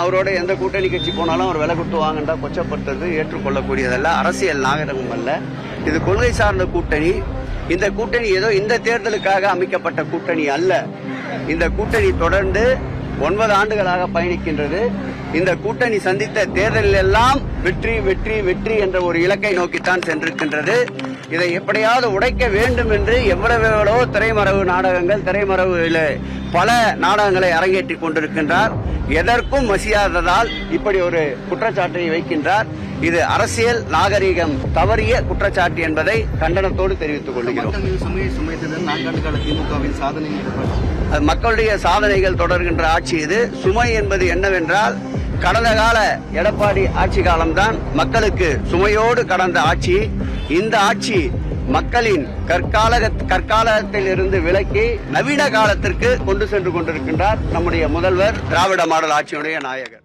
அவரோட எந்த கூட்டணி கட்சி போனாலும் அவர் விலை கொடுத்து வாங்கண்டா கொச்சப்படுத்துறது ஏற்றுக்கொள்ளக்கூடியதல்ல. அரசியல் நாகரிகம் அல்ல. இது கொள்கை சார்ந்த கூட்டணி. இந்த கூட்டணி ஏதோ இந்த தேர்தலுக்காக அமைக்கப்பட்ட கூட்டணி அல்ல. இந்த கூட்டணி தொடர்ந்து ஒன்பது ஆண்டுகளாக பயணிக்கின்றது. இந்த கூட்டணி சந்தித்த தேர்தலில் எல்லாம் வெற்றி வெற்றி வெற்றி என்ற ஒரு இலக்கை நோக்கித்தான் சென்றிருக்கின்றது. இதை எப்படியாவது உடைக்க வேண்டும் என்று எவ்வளவு எவ்வளவோ திரைமறைவு நாடகங்கள் திரைமறைவுல பல நாடகங்களை அரங்கேற்றி கொண்டிருக்கின்றார். எதற்கும் மசியாததால் இப்படி ஒரு குற்றச்சாட்டை வைக்கின்றார். இது அரசியல் நாகரிகம் தவறிய குற்றச்சாட்டு என்பதை கண்டனத்தோடு தெரிவித்துக் கொள்கிறோம். மக்களுடைய சாதனைகள் தொடர்கின்ற ஆட்சி இது. சுமை என்பது என்னவென்றால் கடந்த கால எடப்பாடி ஆட்சி காலம்தான் மக்களுக்கு சுமையோடு கடந்த ஆட்சி. இந்த ஆட்சி மக்களின் கற்கால கற்காலத்தில் இருந்து விலக்கி நவீன காலத்திற்கு கொண்டு சென்று கொண்டிருக்கின்றார் நம்முடைய முதல்வர் திராவிட மாடல் ஆட்சியுடைய நாயகர்.